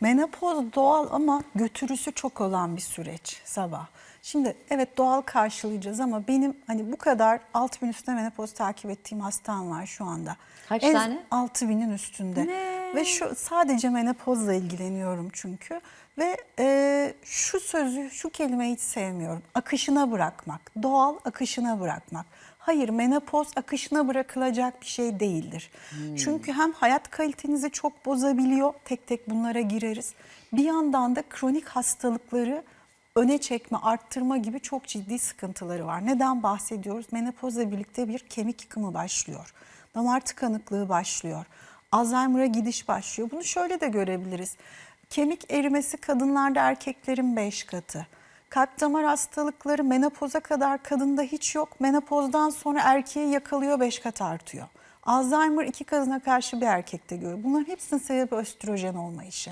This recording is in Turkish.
Menopoz doğal ama götürüsü çok olan bir süreç sabah. Şimdi evet doğal karşılayacağız ama benim hani bu kadar 6000 üstünde menopoz takip ettiğim hastam var şu anda. Kaç tane? 6000'in üstünde. Ne? Ve şu sadece menopozla ilgileniyorum çünkü. Ve e, şu sözü, şu kelimeyi hiç sevmiyorum. Akışına bırakmak, doğal akışına bırakmak. Hayır menopoz akışına bırakılacak bir şey değildir. Çünkü hem hayat kalitenizi çok bozabiliyor, tek tek bunlara gireriz. Bir yandan da kronik hastalıkları öne çekme, arttırma gibi çok ciddi sıkıntıları var. Neden bahsediyoruz? Menopozla birlikte bir kemik yıkımı başlıyor. Damar tıkanıklığı başlıyor. Alzheimer'a gidiş başlıyor. Bunu şöyle de görebiliriz. Kemik erimesi kadınlarda erkeklerin 5 katı. Kalp damar hastalıkları menopoza kadar kadında hiç yok. Menopozdan sonra erkeği yakalıyor 5 kat artıyor. Alzheimer iki kadına karşı bir erkekte görüyor. Bunların hepsinin sebebi östrojen olmayışı.